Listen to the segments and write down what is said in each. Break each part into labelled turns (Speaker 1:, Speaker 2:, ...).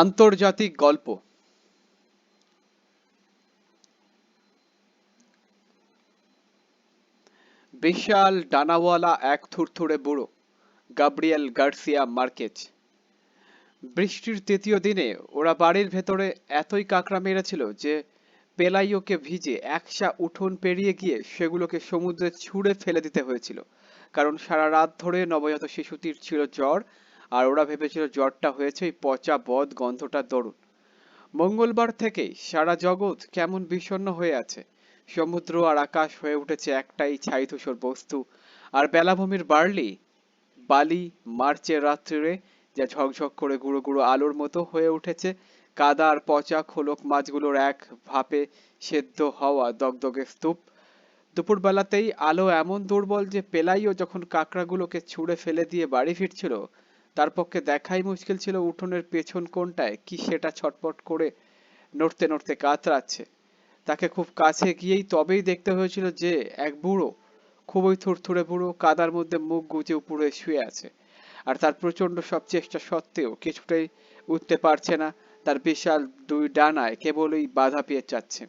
Speaker 1: আন্তর্জাতিক গল্প। বিশাল ডানাওয়ালা এক থুরথুরে বুড়ো, গাব্রিয়েল গার্সিয়া মার্কেজ। বৃষ্টির তৃতীয় দিনে ওরা বাড়ির ভেতরে এতই কাঁকড়া মেরেছিল যে পেলাইওকে ভিজে একসা উঠোন পেরিয়ে গিয়ে সেগুলোকে সমুদ্রে ছুঁড়ে ফেলে দিতে হয়েছিল, কারণ সারা রাত ধরে নবজাত শিশুটির ছিল জ্বর আর ওরা ভেবেছিল জ্বরটা হয়েছে পচা বদ গন্ধটার দরুন। মঙ্গলবার থেকেই সারা জগৎ কেমন বিষণ্ণ হয়ে আছে। সমুদ্র আর আকাশ হয়ে উঠেছে একটাই ছাইধূসর বস্তু, আর বেলাভূমির বার্লি, বালি, মার্চের রাত্রিরে যা ঝকঝক করে গুঁড়ো গুঁড়ো আলোর মতো হয়ে উঠেছে, কাদা আর পচা খোলক মাছগুলোর এক ভাপে সেদ্ধ হওয়া দগদগে স্তূপ। দুপুরবেলাতেই আলো এমন দুর্বল যে পেলাইও যখন কাঁকড়াগুলোকে ছুঁড়ে ফেলে দিয়ে বাড়ি ফিরছিল তার পক্ষে দেখাই মুশকিল ছিল উঠোনের পেছন কোণটায় কি সেটা ছটপট করে নড়তে নড়তে কাতরাচ্ছে। তাকে খুব কাছে গিয়েই তবেই দেখতে হয়েছিল যে এক বুড়ো, খুবই থুরথুরে বুড়ো, কাদার মধ্যে মুখ গুজে উপরে শুয়ে আছে। আর তার প্রচণ্ড সব চেষ্টা সত্ত্বেও কিছুটাই উঠতে পারছে না, তার বিশাল দুই ডানায় কেবলই বাধা পেয়ে যাচ্ছে।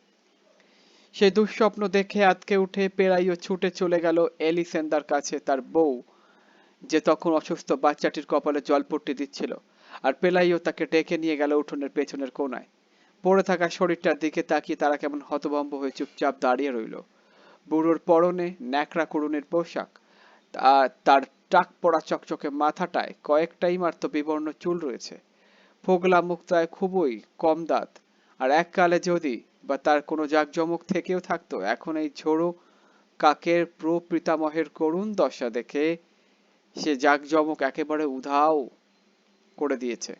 Speaker 1: সে দুঃস্বপ্ন দেখে আতকে উঠে পেরাইও ছুটে চলে গেল এলিসেন্দার কাছে তার বউ। যে তখন অসুস্থ বাচ্চাটির কপালে জলপট্টি দিচ্ছিল, আর পেলাইও তাকে ডেকে নিয়ে গেল উঠোনের পেছনের কোনায়। পড়ে থাকা শরীরটার দিকে তাকিয়ে তারা কেমন হতভম্ব হয়ে চুপচাপ দাঁড়িয়ে রইল। বুড়োর পরনে ন্যাকড়া করুণের পোশাক তার টাক পড়া চকচকে মাথাটায় কয়েকটাই মাত্র বিবর্ণ চুল রয়েছে। ফোগলা মুক্তায় খুবই কম দাঁত, আর এককালে যদি বা তার কোনো জাকজমক থেকেও থাকতো, এখন এই ঝোড়ো কাকের প্রপিতামহের করুণ দশা দেখে সে জাকজমক একেবারে উধাও করে দিয়েছে।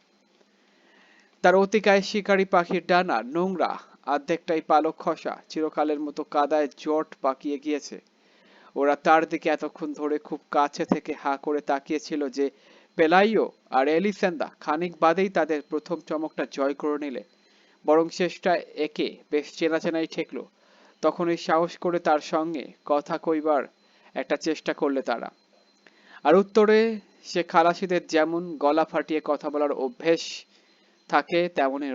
Speaker 1: তার অতিকায় শিকারী পাখির ডানা, নোংরা অর্ধেকটাই পালক খসা, চিরকালের মতো কাদায় জট পাকিয়ে গিয়েছে। ওরা তার দিকে এতক্ষণ ধরে খুব কাছে থেকে হা করে তাকিয়েছিল যে পেলাইও আর এলিসেন্দা খানিক বাদেই তাদের প্রথম চমকটা জয় করে নিলে। বরং শেষটা একে বেশ চেনা চেনাই ঠেকলো। তখনই সাহস করে তার সঙ্গে কথা কইবার একটা চেষ্টা করলে তারা। আর উত্তরে সে খালাসিদের যেমন গলা ফাটিয়ে কথা বলার অভ্যেস থাকে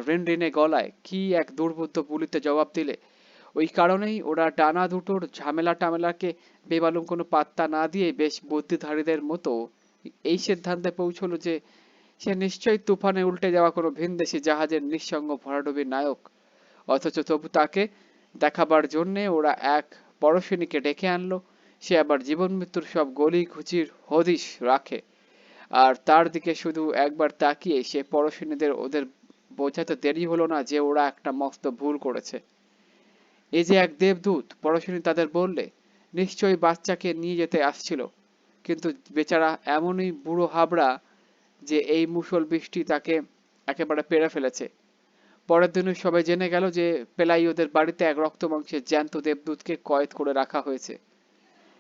Speaker 1: ঋণ ঋণে গলায় কি এক দুর্বোধ্য বুলিতে জবাব দিলে? ওই কারণেই ওরা ডানা দুটোর ঝামেলা টামেলাকে বেবালুম কোনো পাত্তা না দিয়ে বেশ বুদ্ধিধারীদের মতো এই সিদ্ধান্তে পৌঁছলো যে সে নিশ্চয়ই তুফানে উল্টে যাওয়া কোনো ভিনদেশি জাহাজের নিঃসঙ্গ ভরাডুবির নায়ক। অথচ তবু তাকে দেখাবার জন্যে ওরা এক পরশিনীকে ডেকে আনলো। সে আবার জীবন মৃত্যুর সব গলি খুচির হদিশ রাখে। আর তার দিকে শুধু একবার তাকিয়ে সে পরশিনীদের ওদের বোঝাতে দেরি হলো না যে ওরা একটা মস্ত ভুল করেছে। এই যে এক দেবদূত, পরশিনী তাদের বললে, নিশ্চয়ই বাচ্চাকে নিয়ে যেতে আসছিল। কিন্তু বেচারা এমনই বুড়ো হাবড়া যে এই মুসল বৃষ্টি তাকে একেবারে পেরে ফেলেছে। পরের দিন সবাই জেনে গেল যে পেলাই ওদের বাড়িতে এক রক্ত মাংসের জ্যান্ত দেবদূতকে কয়েদ করে রাখা হয়েছে।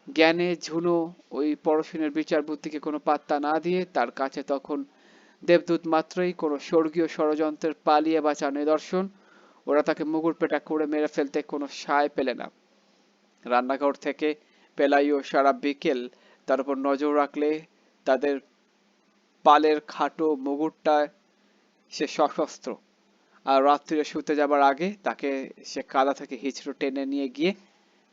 Speaker 1: জ্ঞানে ঝুনো ওই পরশিনের বিচার বুদ্ধিকে কোনো পাত্তা না দিয়ে তার কাছে তখন দেবদূত মাত্রই কোনো স্বর্গীয় ষড়যন্ত্রের পালিয়ে বাঁচা নিদর্শন। ওরা তাকে মুগুর পেটা করে মেরে ফেলতে কোনো সায় পেলে না। রান্নাঘর থেকে পেলাইও সারা বিকেল তার উপর নজর রাখলে তাদের পালের খাটো মুগুরটায় সে সশস্ত্র। আর রাত্রিরে শুতে যাবার আগে তাকে সে কাদা থেকে হিচড়ো টেনে নিয়ে গিয়ে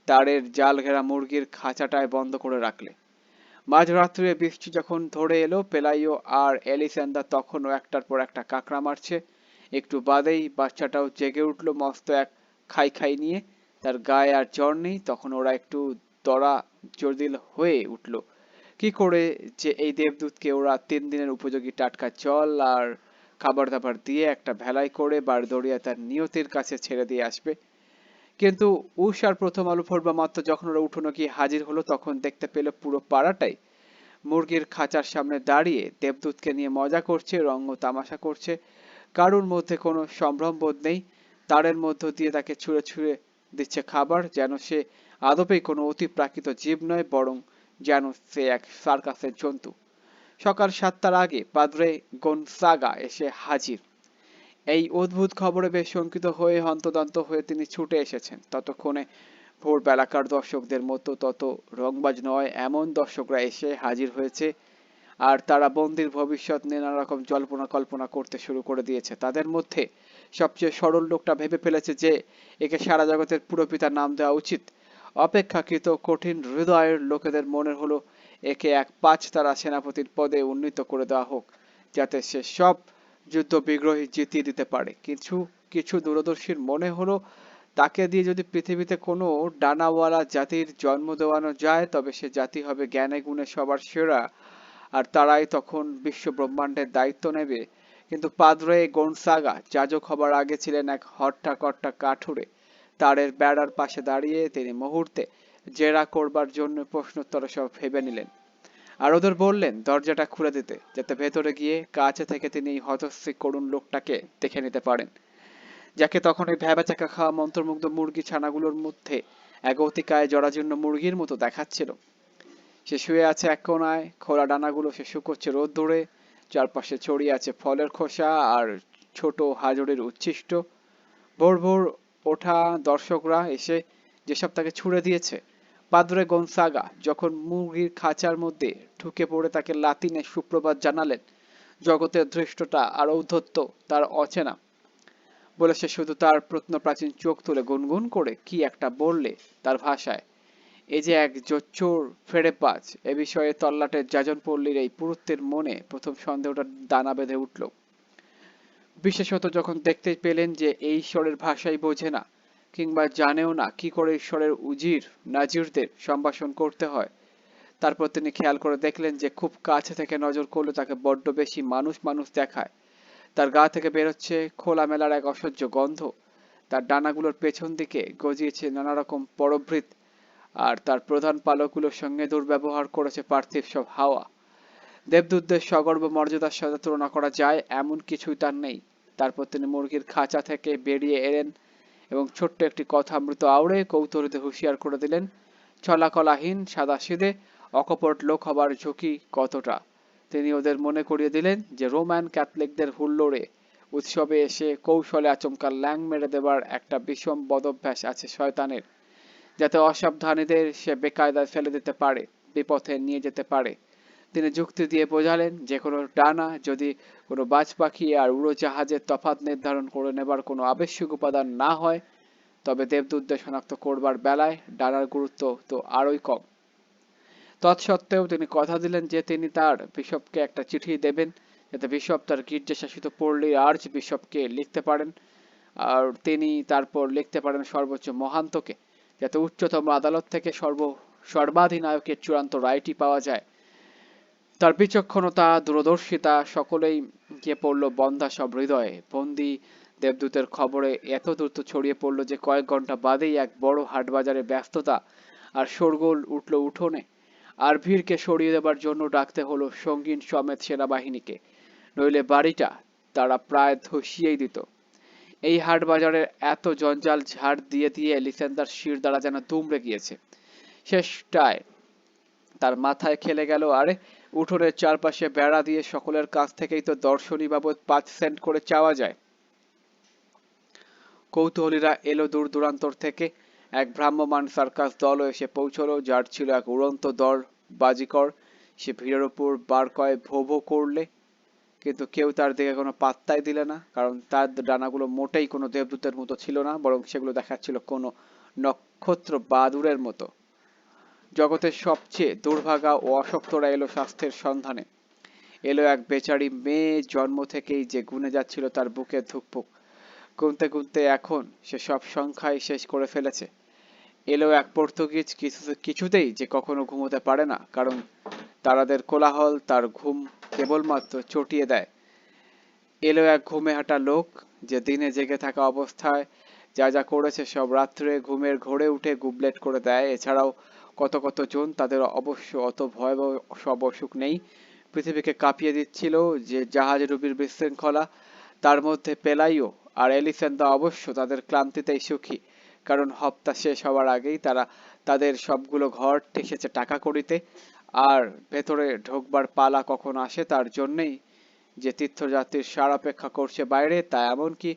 Speaker 1: তারের জাল ঘেরা মুরগির খাঁচাটায় বন্ধ করে রাখলে। মাঝরাত্রে বৃষ্টি যখন ধরে এলো, পেলাইও আর এলিসেন্দা তখনও একটার পর একটা কাঁকড়া মারছে। একটু বাদেই বাচ্চাটাও জেগে উঠল মস্ত এক খাই খাই নিয়ে। তার গায়ে আর জ্বর নেই, তখন ওরা একটু দড়া জর্দিল হয়ে উঠল। কি করে যে এই দেবদূতকে ওরা তিন দিনের উপযোগী টাটকা জল আর খাবার দাবার দিয়ে একটা ভেলাই করে বারদড়িয়া তার নিয়তির কাছে ছেড়ে দিয়ে আসবে। কিন্তু উষার প্রথম আলো ফোরবা মাত্র যখন ওরা উঠোনো গিয়ে হাজির হলো, তখন দেখতে পেল পুরো পাড়াটাই। মুরগির খাঁচার সামনে দাঁড়িয়ে দেবদূতকে নিয়ে মজা করছে রঙ্গ তামাশা করছে। কারুর মধ্যে কোনো সম্ভ্রম বোধ নেই। তারের মধ্য দিয়ে তাকে ছুঁড়ে ছুঁড়ে দিচ্ছে খাবার, যেন সে আদপেই কোনো অতি প্রাকৃত জীব নয়, বরং যেন সে এক সার্কাসের জন্তু। সকাল সাতটার আগে পাদ্রে গনসাগা এসে হাজির। এই অদ্ভুত খবরে বেশ শঙ্কিত হয়ে হন্তদন্ত হয়ে তিনি ছুটে এসেছেন। ততক্ষণে ভোর বেলাকার দর্শকদের মতো তত রংবাজ নয়, এমন দর্শকরা এসে হাজির হয়েছে আর তারা বন্দির ভবিষ্যৎ নিয়ে নানা রকম জল্পনা কল্পনা করতে শুরু করে দিয়েছে। তাদের মধ্যে সবচেয়ে সরল লোকটা ভেবে ফেলেছে যে একে সারা জগতের পুরোপিতার নাম দেওয়া উচিত। অপেক্ষাকৃত কঠিন হৃদয়ের লোকেদের মনে হলো, একে এক পাঁচ তারা সেনাপতির পদে উন্নীত করে দেওয়া হোক, যাতে সে সব যুদ্ধ বিগ্রহী জিতিয়ে দিতে পারে। কিছু কিছু দূরদর্শীর মনে হলো, তাকে দিয়ে যদি পৃথিবীতে কোনো ডানাওয়ালা জাতির জন্ম দেওয়ানো যায়, তবে সে জাতি হবে জ্ঞানে গুণে সবার সেরা, আর তারাই তখন বিশ্ব ব্রহ্মাণ্ডের দায়িত্ব নেবে। কিন্তু পাদ্রে গনসাগা যাজক হবার আগে ছিলেন এক হট্টা কট্টা কাঠুরে তারের বেড়ার পাশে দাঁড়িয়ে তিনি মুহূর্তে জেরা করবার জন্য প্রশ্নোত্তর সব ভেবে নিলেন। আর ওদের বললেন, দরজাটা খুলে দিতে, যাতে ভেতরে গিয়ে কাছে থেকে তিনি এই হতশ্রী করুণ লোকটাকে দেখে নিতে পারেন। যাকে তখন ওই ভ্যাবাচাকা খাওয়া মন্ত্রমুগ্ধ মুরগি ছানাগুলোর মধ্যে এক অতিকায় জরাজীর্ণ মুরগির মতো দেখাচ্ছিল। সে শুয়ে আছে এক কোনায় খোলা ডানাগুলো সে শুকোচ্ছে রোদ ধরে, চারপাশে ছড়িয়ে আছে ফলের খোসা আর ছোট হাজরের উচ্ছিষ্ট। ভোর ভোর ওঠা দর্শকরা এসে যেসব তাকে ছুড়ে দিয়েছে পাদ্রে গনসাগা যখন মুরগির খাঁচার মধ্যে ঢুকে পড়ে তাকে লাতিনে সুপ্রভাত জানালেন, জগতের দৃষ্টটা আর ঔদ্ধত্য তার অচেনা। বলে সে শুধু তার প্রত্নপ্রাচীন চোখ তুলে গুনগুন করে কি একটা বললে তার ভাষায় এই যে এক জোচ্চোর ফেরেপাজ এ বিষয়ে তল্লাটের যাজন পল্লীর এই পুরুত্বের মনে প্রথম সন্দেহটা দানা বেঁধে উঠল। বিশেষত যখন দেখতে পেলেন যে এই ঈশ্বরের ভাষাই বোঝে না কিংবা জানেও না কি করে ঈশ্বরের উজির, নাজিরদের সম্ভাষণ করতে হয়। তারপর তিনি খেয়াল করে দেখলেন যে খুব কাছে থেকে নজর করলে তাকে বড্ড বেশি মানুষ মানুষ দেখায়। তার গা থেকে বেরোচ্ছে খোলামেলার এক অসহ্য গন্ধ। তার ডানাগুলোর পেছন দিকে গজিয়েছে নানা রকম পরভৃত আর তার প্রধান পালকগুলোর সঙ্গে দুর্ব্যবহার করেছে পার্থিব সব হাওয়া। দেবদূতদের সগর্ব মর্যাদার সাথে তুলনা করা যায়, এমন কিছুই তার নেই। তারপর তিনি মুরগির খাঁচা থেকে বেরিয়ে এলেন এবং ছোট্ট একটি কথা মৃত আওড়ে কৌতূহলীতে হুঁশিয়ার করে দিলেন ছলাকলাহীন সাদা সিদে, অকপট লোক হবার ঝুঁকি কতটা? তিনি ওদের মনে করিয়ে দিলেন যে রোমান ক্যাথলিকদের হুল্লোড়ে উৎসবে এসে কৌশলে আচমকা ল্যাং মেরে দেবার একটা বিষম বদভ্যাস আছে শয়তানের, যাতে অসাবধানীদের সে বেকায়দায় ফেলে দিতে পারে, বিপথে নিয়ে যেতে পারে। তিনি যুক্তি দিয়ে বোঝালেন যে কোনো ডানা যদি কোনো বাজ পাখি আর উড়োজাহাজের তফাৎ নির্ধারণ করে নেবার কোনো আবশ্যিক উপাদান না হয়, তবে দেবদূতদের শনাক্ত করবার বেলায় ডানার গুরুত্ব তো আরোই কম। তৎসত্ত্বেও তিনি কথা দিলেন যে তিনি তার বিশপকে একটা চিঠি দেবেন, যাতে বিশপ তার গির্জা শাসিত পল্লীর আর্চ বিশপকে লিখতে পারেন, আর তিনি তারপর লিখতে পারেন সর্বোচ্চ মহান্তকে, যাতে উচ্চতম আদালত থেকে সর্ব সর্বাধিনায়কের চূড়ান্ত রায়টি পাওয়া যায়। তার বিচক্ষণতা দূরদর্শিতা, সকলেই গিয়ে পড়ল বন্ধা সব হৃদয়ে। বন্দি দেবদূতের খবরে এত দ্রুত ছড়িয়ে পড়ল যে কয়েক ঘণ্টা বাদেই এক বড় হাটবাজারে ব্যস্ততা আর শোরগোল উঠল উঠোনে। আর ভিড়কে সরিয়ে দেবার জন্য ডাকতে হলো সঙ্গীন সমেত সেনাবাহিনীকে, নইলে বাড়িটা তারা প্রায় ধসিয়েই দিত। এই হাট বাজারের এত জঞ্জাল ঝাড় দিয়ে দিয়ে লিসেন্দার শির দ্বারা যেন দুমড়ে গিয়েছে। শেষটায় তার মাথায় খেলে গেল, আরে উঠোনের চারপাশে বেড়া দিয়ে সকলের কাছ থেকেই তো দর্শনী বাবদ পাঁচ সেন্ট করে চাওয়া যায়। কৌতূহলীরা এলো দূর দূরান্তর থেকে। এক ভ্রাম্যমান সার্কাস দলও এসে পৌঁছলো, যার ছিল এক উড়ন্ত দর বাজিকর। সে ভিড়ের উপর বার কয় ভো ভো করলে, কিন্তু কেউ তার দিকে কোনো পাত্তাই দিলে না, কারণ তার ডানাগুলো মোটেই কোনো দেবদূতের মতো ছিল না, বরং সেগুলো দেখাচ্ছিল কোনো নক্ষত্র বাদুরের মতো। জগতের সবচেয়ে দুর্ভাগা ও অশক্তরা এলো স্বাস্থ্যের সন্ধানে। এলো এক বেচারি মেয়ে জন্ম থেকেই যে গুনে যাচ্ছিল তার বুকে ধুকপুক। গুনতে গুনতে এখন সে সব সংখ্যাই শেষ করে ফেলেছে। এলো এক পর্তুগিজ কিছু, কিছুতেই যে কখনো ঘুমোতে পারে না, কারণ তারাদের কোলাহল তার ঘুম কেবলমাত্র চটিয়ে দেয়। এলো এক ঘুমে হাঁটা লোক যে দিনে জেগে থাকা অবস্থায় যা যা করেছে সব রাত্রে ঘুমের ঘোরে উঠে গুবলেট করে দেয়। এছাড়াও কত কত জন তাদের অবশ্য অত ভয়াবহ সব অসুখ নেই। পৃথিবীকে কাঁপিয়ে দিচ্ছিল যে জাহাজ রুবির বিশৃঙ্খলা, তার মধ্যে পেলাইও আর এলিসেন্দা অবশ্য তাদের ক্লান্তিতেই সুখী, কারণ হপ্তা শেষ হওয়ার আগেই তারা তাদের সবগুলো ঘর ঠেসেছে টাকা করিতে আর ভেতরে ঢোকবার পালা কখন আসে তার জন্যেই যে তীর্থযাত্রীর সার অপেক্ষা করছে বাইরে, তা এমনকি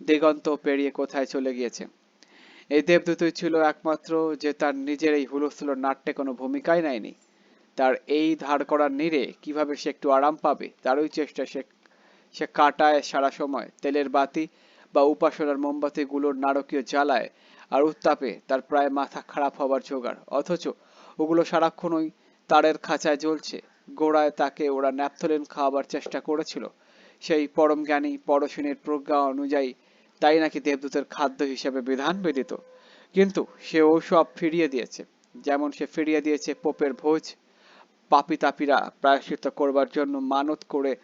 Speaker 1: দিগন্ত পেরিয়ে কোথায় চলে গিয়েছে। এই দেবদূতই ছিল একমাত্র যে তার নিজের এই হুলস্থুল নাট্যে কোনো ভূমিকাই নেয়নি। তার এই ধার করার নিরে কীভাবে সে একটু আরাম পাবে, তারই চেষ্টা সে সে কাটায় সারা সময়। তেলের বাতি বা উপাসনার মোমবাতিগুলোর নারকীয় জ্বালায় আর উত্তাপে তার প্রায় মাথা খারাপ হবার জোগাড়। অথচ ওগুলো সারাক্ষণই তারের খাঁচায় জ্বলছে। গোড়ায় তাকে ওরা ন্যাপথলিন খাওয়াবার চেষ্টা করেছিল। সেই পরম জ্ঞানী পরশিনীর প্রজ্ঞা অনুযায়ী তাই নাকি দেবদূতের খাদ্য হিসেবে বিধান বেদিত? কিন্তু সে সব ফিরিয়ে দিয়েছে। যেমন সে ফিরিয়ে দিয়েছে পোপের ভোজ। পাপি তাপিরা প্রায়শ্চিত্ত করবার জন্য মানত করে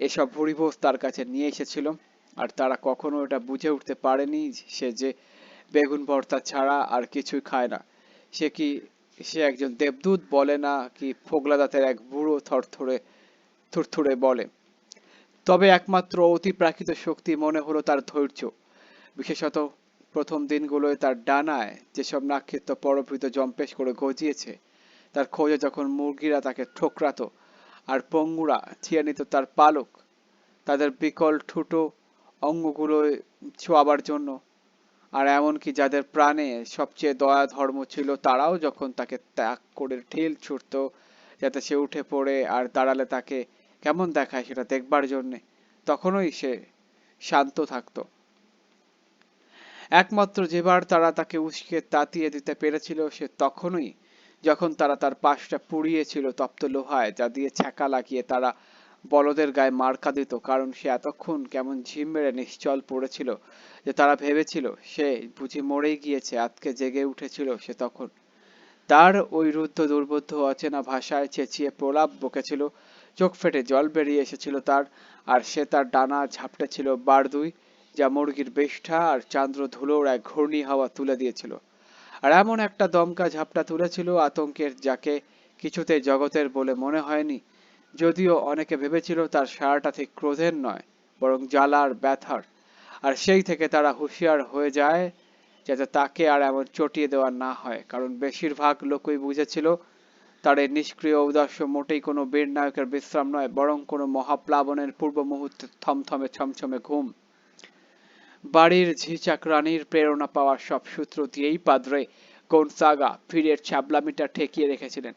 Speaker 1: এসব ভুরিভোজ তার কাছে নিয়ে এসেছিল। আর তারা কখনো এটা বুঝে উঠতে পারেনি সে যে বেগুন ভর্তা ছাড়া আর কিছুই খায় না। সে কি সে একজন দেবদূত বলে না কি ফোগলা দাঁতের এক বুড়ো থরথরে থুরথুরে বলে? তবে একমাত্র অতিপ্রাকৃত শক্তি মনে হলো তার ধৈর্য। বিশেষত প্রথম দিনগুলোয় তার ডানায় যেসব নাক্ষিত্য পরভৃত জম্পেশ করে গজিয়েছে, তার খোঁজে যখন মুরগিরা তাকে ঠোকরাতো আর পঙ্গুরা ছিঁড়ে নিত তার পালক, তাদের বিকল ঠুটো অঙ্গগুলো ছোঁয়াবার জন্য, আর এমনকি যাদের প্রাণে সবচেয়ে দয়া ধর্ম ছিল তারাও যখন তাকে ত্যাগ করে ঢিল ছুটতো যাতে সে উঠে পড়ে আর দাঁড়ালে তাকে কেমন দেখায় সেটা দেখবার জন্যে? তখনই সে শান্ত থাকতো। একমাত্র যেবার তারা তাকে উস্কে তাতিয়ে দিতে পেরেছিল, সে তখনই যখন তারা তার পাশটা পুড়িয়েছিল তপ্ত লোহায়, যা দিয়ে ছ্যাঁকা লাগিয়ে তারা বলদের গায়ে মার্কা দিত, কারণ সে এতক্ষণ কেমন ঝিম মেরে নিশ্চল পড়েছিল যে তারা ভেবেছিল সে বুঝি মরেই গিয়েছে আজকে জেগে উঠেছিল সে তখন। তার ওই রুদ্ধ দুর্বোধ্য অচেনা ভাষায় চেঁচিয়ে প্রলাপ বকেছিল চোখ ফেটে জল বেরিয়ে এসেছিল তার, আর সে তার ডানা ঝাপটেছিল বারদুই যা মুরগির বেষ্টা আর চান্দ্র ধুলোর এক ঘূর্ণি হাওয়া তুলে দিয়েছিল। আর এমন একটা দমকা ঝাপটা তুলেছিল আতঙ্কের, যাকে কিছুতে জগতের বলে মনে হয়নি, যদিও অনেকে ভেবেছিল তার সারাটা ঠিক ক্রোধের নয়, বরং জ্বালার ব্যথার। আর সেই থেকে তারা হুঁশিয়ার হয়ে যায় যাতে তাকে আর এমন চটিয়ে দেওয়া না হয়, কারণ বেশিরভাগ লোকই বুঝেছিল তার নিষ্ক্রিয় উদাস্য মোটেই কোনো বীর নায়কের বিশ্রাম নয়, বরং কোনো মহাপ্লাবনের পূর্ব মুহূর্তে থমথমে ছমছমে ঘুম। বাড়ির ঝিচাক রানীর প্রেরণা পাওয়ার সব সূত্র দিয়েই পাদ্রে গনসাগা ফিরের ছ্যাবলামিটা ঠেকিয়ে রেখেছিলেন।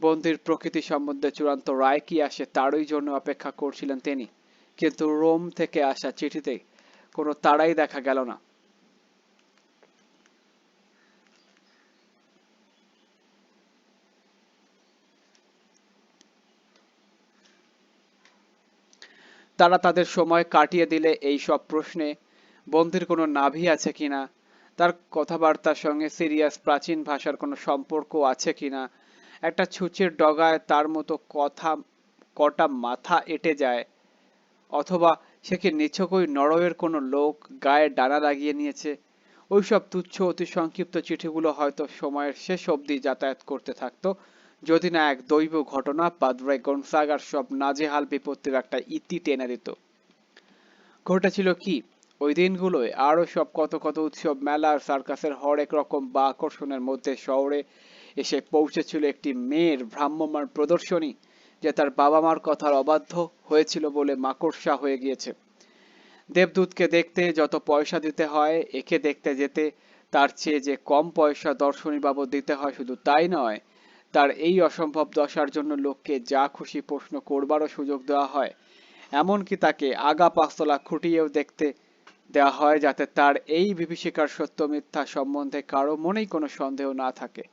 Speaker 1: বন্দির প্রকৃতি সম্বন্ধে চূড়ান্ত রায় কি আসে তারই জন্য অপেক্ষা করছিলেন তিনি। কিন্তু রোম থেকে আসা চিঠিতে কোনো তারাই দেখা গেল না। তারা তাদের সময় কাটিয়ে দিলে এই সব প্রশ্নে বন্দির কোনো নাভি আছে কিনা তার কথাবার্তার সঙ্গে সিরিয়াস প্রাচীন ভাষার কোনো সম্পর্ক আছে কিনা একটা ছুঁচের ডগায় তার মতো কথা, কটা মাথা এঁটে যায়। অথবা সে কি নিছকই নরওয়ের কোনো লোক গায়ে ডানা লাগিয়ে নিয়েছে? ওইসব তুচ্ছ অতি সংক্ষিপ্ত চিঠিগুলো হয়তো সময়ের শেষ অবধি যাতায়াত করতে থাকতো। যদি না এক দৈব ঘটনা, পাদরাই গনসাগার সব নাজেহাল বিপত্তির একটা ইতি টেনে দিত। ঘটেছিল কি? ওই দিনগুলোয় আরও সব কত কত উৎসব মেলা আর সার্কাসের হরেক রকম বা আকর্ষণের মধ্যে শহরে এসে পৌঁছেছিল একটি মেয়ের ভ্রাম্যমাণ প্রদর্শনী, যে তার বাবা মার কথার অবাধ্য হয়েছিল বলে মাকড়সা হয়ে গিয়েছে। দেবদূতকে দেখতে যত পয়সা দিতে হয়, একে দেখতে যেতে তার চেয়ে যে কম পয়সা দর্শনী বাবদ দিতে হয় শুধু তাই নয় তার এই অসম্ভব দশার জন্য লোককে যা খুশি প্রশ্ন করবারও সুযোগ দেওয়া হয়। এমনকি তাকে আগা পাঁচতলা খুঁটিয়েও দেখতে দেওয়া হয় যাতে তার এই বিভীষিকার সত্য মিথ্যা সম্বন্ধে কারও মনেই কোনো সন্দেহ না থাকে।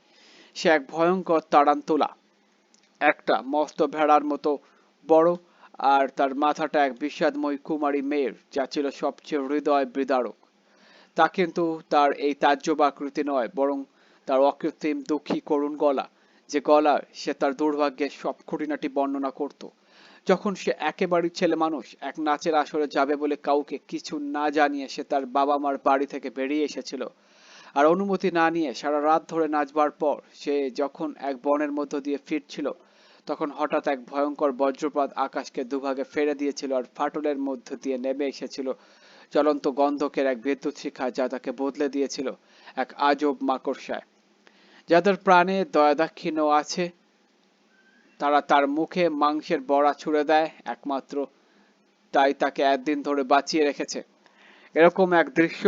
Speaker 1: সে এক ভয়ঙ্কর তাড়ান্তোলা একটা মস্ত ভেড়ার মতো বড় আর তার মাথাটা এক বিষাদময় কুমারী মেয়ের, যা ছিল সবচেয়ে হৃদয় বিদারক। তা কিন্তু তার এই তাজ্জব আকৃতি নয়, বরং তার অকৃত্রিম দুঃখী করুণ গলা। যে গলায় সে তার দুর্ভাগ্যের সব খুঁটিনাটি বর্ণনা করত। যখন সে একেবারে ছেলে মানুষ, এক নাচের আসরে যাবে বলে কাউকে কিছু না জানিয়ে সে তার বাবা মার বাড়ি থেকে বেরিয়ে এসেছিল। আর অনুমতি না নিয়ে সারা রাত ধরে নাচবার পর সে যখন এক বনের মধ্য দিয়ে ফিরছিল, তখন হঠাৎ এক ভয়ঙ্কর বজ্রপাত আকাশকে দুভাগে ফেরে দিয়েছিল আর ফাটলের মধ্য দিয়ে নেমে এসেছিল জ্বলন্ত গন্ধকের এক বিদ্যুৎ শিখা যা তাকে বদলে দিয়েছিল এক আজব মাকড়সায়। যাদের প্রাণে দয়াদাক্ষিণ্য আছে, তারা তার মুখে মাংসের বড়া ছুড়ে দেয়, একমাত্র তাই তাকে একদিন ধরে বাঁচিয়ে রেখেছে। এরকম এক দৃশ্য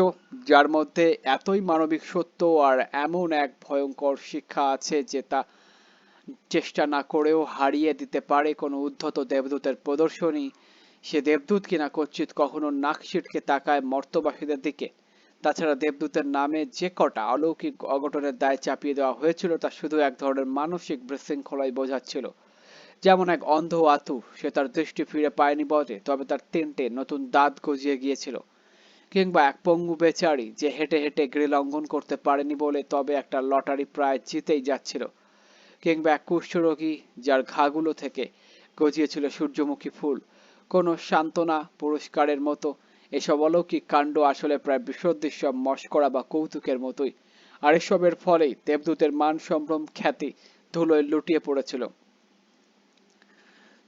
Speaker 1: যার মধ্যে এতই মানবিক সত্য আর এমন এক ভয়ঙ্কর শিক্ষা আছে যে তা চেষ্টা না করেও হারিয়ে দিতে পারে কোনো উদ্ধত দেবদূতের প্রদর্শনী। সে দেবদূত কিনা কচ্ছিত কখনো নাক ছিটকে তাকায় মর্তবাসীদের দিকে। তাছাড়া দেবদূতের নামে যে কটা অলৌকিক অঘটনের দায় চাপিয়ে দেওয়া হয়েছিল, তা শুধু এক ধরনের মানসিক বিশৃঙ্খলাই বোঝাচ্ছিল। যেমন এক অন্ধ আতু, সে তার দৃষ্টি ফিরে পায়নি বটে, তবে তার তিনটে নতুন দাঁত গজিয়ে গিয়েছিল। কিংবা এক পঙ্গু বেচারি যে হেঁটে হেঁটে গ্রিল লঙ্ঘন করতে পারেনি বলে তবে একটা লটারি প্রায় জিতেই যাচ্ছিল। কিংবা এক কুষ্ঠরোগী যার ঘাগুলো থেকে গজিয়েছিল সূর্যমুখী ফুল। কোনো সান্ত্বনা পুরস্কারের মতো এসব অলৌকিক কাণ্ড আসলে প্রায় বিসদৃশ্য, মস্করা বা কৌতুকের মতোই। আর এসবের ফলেই দেবদূতের মান সম্ভ্রম খ্যাতি ধুলোয় লুটিয়ে পড়েছিল।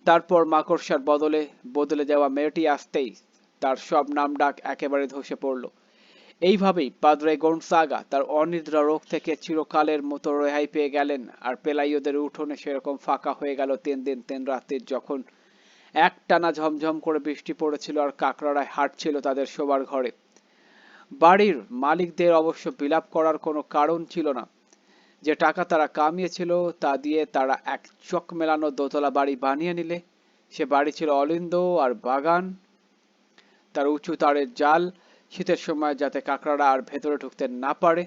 Speaker 1: তারপর মাকড়সার বদলে বদলে যাওয়া মেয়েটি আসতেই তার সব নাম ডাক একেবারে ধসে পড়ল। এইভাবেই পাদ্রে গনসাগা তার অনিদ্রা রোগ থেকে চিরকালের মতো রেহাই পেয়ে গেলেন, আর পেলাইওদের উঠোনে সেরকম ফাঁকা হয়ে গেল তিন দিন, তিন রাত্রির যখন একটানা ঝমঝম করে বৃষ্টি পড়েছিল আর কাকড়ারা হাঁটছিল তাদের শোবার ঘরে। বাড়ির মালিকদের অবশ্য বিলাপ করার কোনো কারণ ছিল না। যে টাকা তারা কামিয়েছিল, তা দিয়ে তারা এক চোখ মেলানো দোতলা বাড়ি বানিয়ে নিলে। সে বাড়ি ছিল অলিন্দ আর বাগান। তার উঁচু তারের জাল শীতের সময় যাতে কাকড়ারা আর ভেতরে ঢুকতে না পারে।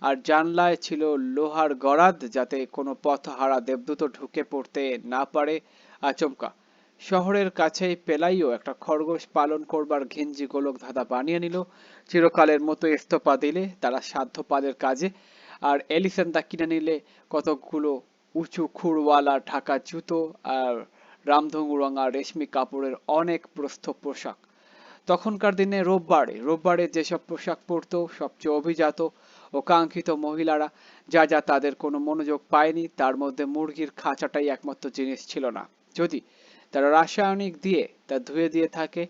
Speaker 1: আর জানলায় ছিল লোহার গরাদ যাতে কোনো পথহারা দেবদূত ঢুকে পড়তে না পারে, আচমকা। শহরের কাছেই পেলাইও একটা খরগোশ পালন করবার ঘিঞ্জি গোলক ধাঁধা বানিয়ে নিল। চিরকালের মতো ইস্তফা দিলে তারা সাধ্যপাদের কাজে। আর এলিসেন্দা কিনে নিলে কতকগুলো উঁচু খুরওয়ালা ঢাকা জুতো আর রামধনু রঙা রেশমি কাপড়ের অনেক প্রস্থ পোশাক। তখনকার দিনে রোববারে রোববারে যেসব পোশাক পরতো, সবচেয়ে অভিজাত ও কাঙ্ক্ষিত মহিলারা, যা যা তাদের কোনো মনোযোগ পায়নি, তার মধ্যে মুরগির খাঁচাটাই একমাত্র জিনিস ছিল না। যদি তারা রাসায়নিক দিয়ে তা ধুয়ে দিয়ে থাকে,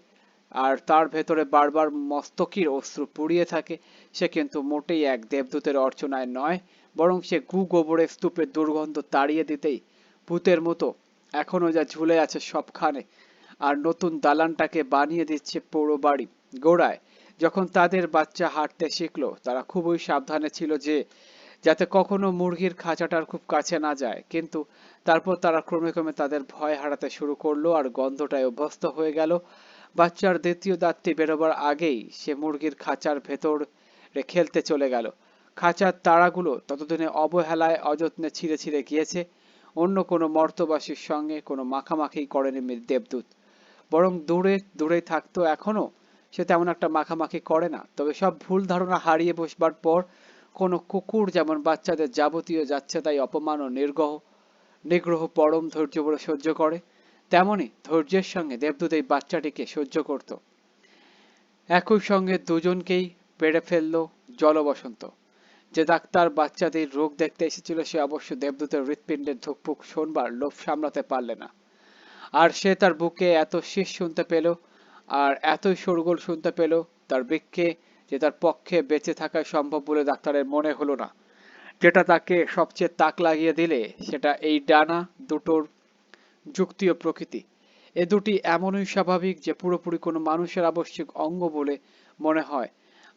Speaker 1: আর তার ভেতরে বারবার মস্তকির অস্ত্র পুড়িয়ে থাকে। সে কিন্তু মোটেই এক দেবদূতের অর্চনায় নয়, বরং সে গু গোবরের স্তূপের দুর্গন্ধ তাড়িয়ে দিতেই ভূতের মতো এখনও যা ঝুলে আছে সবখানে, আর নতুন দালানটাকে বানিয়ে দিচ্ছে পৌর বাড়ি গোড়ায়। যখন তাদের বাচ্চা হাঁটতে শিখলো, তারা খুবই সাবধানে ছিল যে যাতে কখনো মুরগির খাঁচাটার খুব কাছে না যায়। কিন্তু তারপর তারা ক্রমে ক্রমে তাদের ভয় হারাতে শুরু করল আর গন্ধটায় অভ্যস্ত হয়ে গেল। বাচ্চার দ্বিতীয় দাঁতটি বেরোবার আগেই সে মুরগির খাঁচার ভেতর খেলতে চলে গেল। খাঁচার তারাগুলো ততদিনে অবহেলায় অযত্নে ছিঁড়ে ছিঁড়ে গিয়েছে। অন্য কোনো মর্তবাসীর সঙ্গে কোনো মাখামাখি করেনি দেবদূত। বরং দূরে দূরে থাকতো এখনও। সে তেমন একটা মাখামাখি করে না। তবে সব ভুল ধারণা হারিয়ে বসবার পর কোনো কুকুর যেমন বাচ্চাদের যাবতীয় যাচ্ছে তাই অপমান ও নির্গহ, নিগ্রহ, পরম ধৈর্য বলে সহ্য করে, তেমনি ধৈর্যের সঙ্গে দেবদূত এই বাচ্চাটিকে সহ্য করত। একই সঙ্গে দুজনকেই পেড়ে ফেলল জলবসন্ত। যে ডাক্তার বাচ্চাদের রোগ দেখতে এসেছিল, সে অবশ্য দেবদূতের হৃৎপিণ্ডের ধুকপুক শোনবার লোভ সামলাতে পারলে না। আর সে তার বুকে এত শীষ শুনতে পেল, আর এতই শোরগোল শুনতে পেল, তার বৃক্ষে যে তার পক্ষে বেঁচে থাকা সম্ভব বলে ডাক্তারের মনে হলো না। যেটা তাকে সবচেয়ে তাক লাগিয়ে দিলে, সেটা এই ডানা দুটোর যুক্তি ও প্রকৃতি। এ দুটি এমনই স্বাভাবিক যে পুরোপুরি কোনো মানুষের আবশ্যিক অঙ্গ বলে মনে হয়।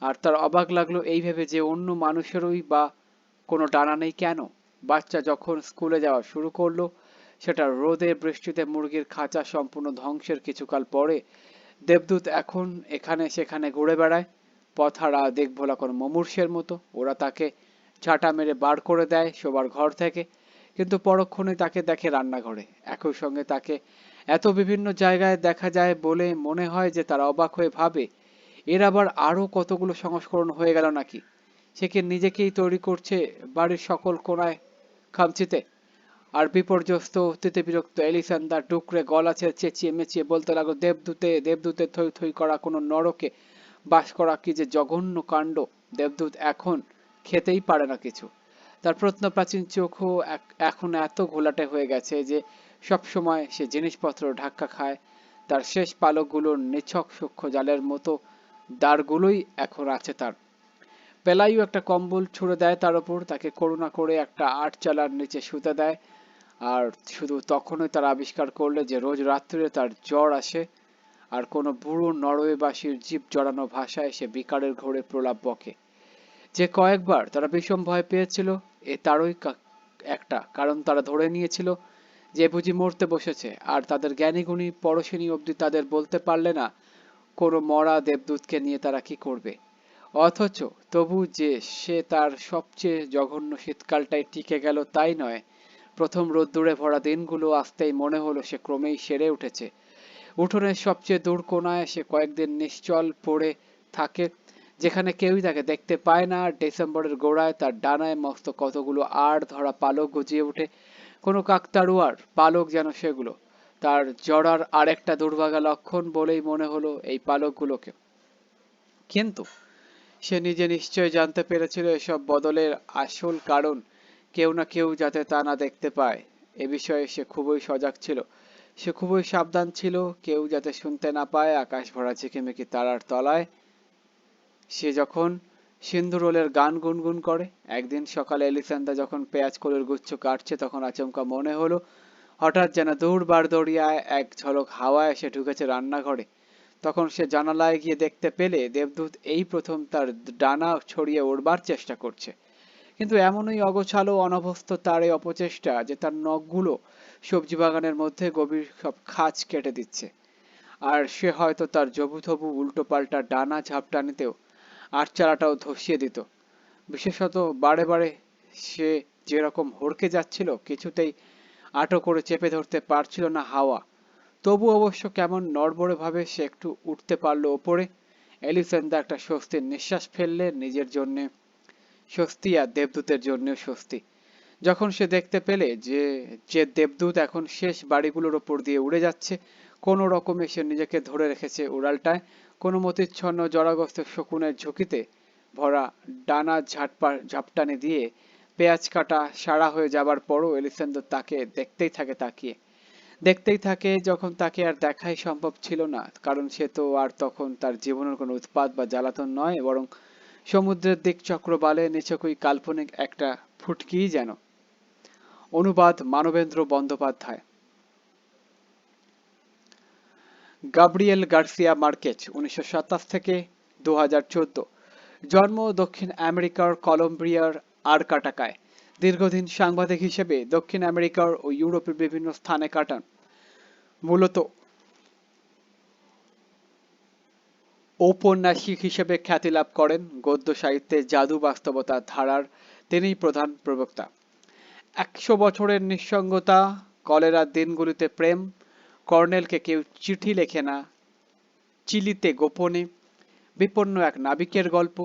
Speaker 1: আর তার অবাক লাগল এই ভেবে যে অন্য মানুষেরই বা কোনো ডানা নেই কেন? বাচ্চা যখন স্কুলে যাওয়া শুরু করল, সেটা রোদে বৃষ্টিতে মুরগির খাঁচা সম্পূর্ণ ধ্বংসের কিছুকাল পরে দেবদূত এখন এখানে সেখানে ঘুরে বেড়ায়। পথারা দেখভোলা কোনো মমূর্ষের মতো। ওরা তাকে ঝাঁটা মেরে বার করে দেয় শোবার ঘর থেকে। কিন্তু পরক্ষণে তাকে দেখে রান্নাঘরে। একই সঙ্গে তাকে এত বিভিন্ন জায়গায় দেখা যায় বলে মনে হয় যে তারা অবাক হয়ে ভাবে, এর আবার আরও কতগুলো সংস্করণ হয়ে গেল নাকি? সে কি নিজেকেই তৈরি করছে বাড়ির সকল কোনায় খামচিতে? আর বিপর্যস্ত অতীতে বিরক্ত এলিসান্দার ডুকরে গলা চেঁচিয়ে মেচিয়ে বলতে লাগল, দেবদূতে দেবদূতে থই থই করা কোনো নরকে বাস করা কি যে জঘন্য কাণ্ড? দেবদূত এখন খেতেই পারে না কিছু। তার প্রত্ন প্রাচীন চোখও এখন এত ঘোলাটে হয়ে গেছে যে সব সময় সে জিনিসপত্র ধাক্কা খায়। তার শেষ পালকগুলোর নিছক সূক্ষ্ম জালের মতো দাঁড়গুলোই এখন আছে তার। পেলাইও একটা কম্বল ছুড়ে দেয় তার উপর তাকে করুণা করে একটা আট চালার নিচে শুতে দেয়। আর শুধু তখনই তার আবিষ্কার করলে যে রোজ রাত্রে তার জ্বর আসে আর কোনো বুড়ো নরওয়েবাসীর জীব জড়ানো ভাষায় সে বিকারের ঘোরে প্রলাপ বকে। যে কয়েকবার তারা বিষম ভয় পেয়েছিল, এ তারই একটা, কারণ তারা ধরে নিয়েছিল যে বুঝি মরতে বসেছে, আর তাদের জ্ঞানীগুণী পরশিনী অবধি তাদের বলতে পারলে না কোনো মরা দেবদূতকে নিয়ে তারা কি করবে। অথচ তবু যে সে তার সবচেয়ে জঘন্য শীতকালটাই টিকে গেল তাই নয়, প্রথম রোদ্দুরে ভরা দিনগুলো আসতেই মনে হলো সে ক্রমেই সেরে উঠেছে। উঠোনের সবচেয়ে দূর কোনায় সে কয়েকদিন নিশ্চল পড়ে থাকে, যেখানে কেউই তাকে দেখতে পায় না। আর ডিসেম্বরের গোড়ায় তার ডানায় মস্ত কতগুলো আড় ধরা পালক গজিয়ে ওঠে। কোনো কাকতাড়ুয়ার পালক যেন সেগুলো। তার জড়ার আরেকটা দুর্ভাগা লক্ষণ বলেই মনে হলো এই পালকগুলোকে। কিন্তু সে নিজে নিশ্চয় জানতে পেরেছিল এসব বদলের আসল কারণ। কেউ না কেউ যাতে তা না দেখতে পায়। এ বিষয়ে সে খুবই সজাগ ছিল। সে খুবই সাবধান ছিল, কেউ যাতে শুনতে না পায়, আকাশ ভরা ঝিকিমিকি তারার তলায়। সে যখন সিন্ধুরোলের গান গুনগুন করে, একদিন সকালে এলিসান্দা যখন পেঁয়াজ কলের গুচ্ছ কাটছে, তখন আচমকা মনে হলো, হঠাৎ যেন দৌড়বার দৌড়িয়ায় এক ঝলক হাওয়ায় এসে ঢুকেছে রান্নাঘরে। তখন সে জানালায় গিয়ে দেখতে পেলে, দেবদূত এই প্রথম তার ডানা ছড়িয়ে উড়বার চেষ্টা করছে। কিন্তু এমনই অগোছালো, অনভ্যস্ত তার এই অপচেষ্টা যে তার নখগুলো সবজি বাগানের মধ্যে গভীর সব খাঁজ কেটে দিচ্ছে। আর সে হয়তো তার জবুথবু উল্টো পাল্টা ডানা ঝাপটানিতেও আটচালাটাও ধসিয়ে দিত। বিশেষত বারে বারে সে যেরকম হড়কে যাচ্ছিল, কিছুতেই আটো করে চেপে ধরতে পারছিল না হাওয়া। তবু অবশ্য কেমন নড়বড়ে ভাবে সে একটু উঠতে পারল ওপরে এলিসেন্দা একটা স্বস্তির নিঃশ্বাস ফেললে নিজের জন্যে স্বস্তি আর দেবদূতের জন্যেও স্বস্তি। যখন সে দেখতে পেলে যে যে দেবদূত এখন শেষ বাড়িগুলোর ওপর দিয়ে উড়ে যাচ্ছে, কোনো রকমে সে নিজেকে ধরে রেখেছে উড়ালটায়। কোনো মতিচ্ছন্ন জরাগ্রস্ত শকুনের ঝুঁকিতে ভরা ডানা ঝাটপা, ঝাপটানি দিয়ে পেঁয়াজ কাটা সারা হয়ে যাবার পরও এলিসেন্দর তাকে দেখতেই থাকে, তাকিয়ে। দেখতেই থাকে যখন তাকে আর দেখাই সম্ভব ছিল না, কারণ সে তো আর তখন তার জীবনের কোনো উৎপাত বা জ্বালাতন নয়, বরং সমুদ্রের দিক চক্রবালে নিচকুই কাল্পনিক একটা ফুটকিই যেন। অনুবাদ Manabendra Bandyopadhyay. Gabriel Garcia Marquez উনিশশো থেকে দু হাজার চোদ্দ। জন্ম দক্ষিণ আমেরিকার কলম্বিয়ার আরকাটাকায়। দীর্ঘদিন সাংবাদিক হিসেবে দক্ষিণ আমেরিকার ও ইউরোপের বিভিন্ন স্থানে কাটান। মূলত ঔপন্যাসিক হিসেবে খ্যাতি লাভ করেন, গদ্য সাহিত্যে জাদু বাস্তবতা ধারার তিনি প্রধান প্রবক্তা। একশো বছরের নিঃসঙ্গতা কলেরার দিনগুলিতে প্রেম, কর্নেলকে কেউ চিঠি লেখে না, চিলিতে গোপনে, বিপন্ন এক নাবিকের গল্প।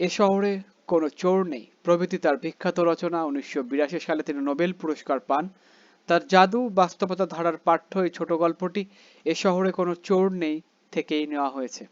Speaker 1: এ শহরে কোনো চোর নেই। প্রভৃতি তার বিখ্যাত রচনা উনিশশো বিরাশি সালে তিনি নোবেল পুরস্কার পান। তার জাদু বাস্তবতা ধারার পাঠ্য এই ছোট গল্পটি এ শহরে কোনো চোর নেই থেকেই নেওয়া হয়েছে।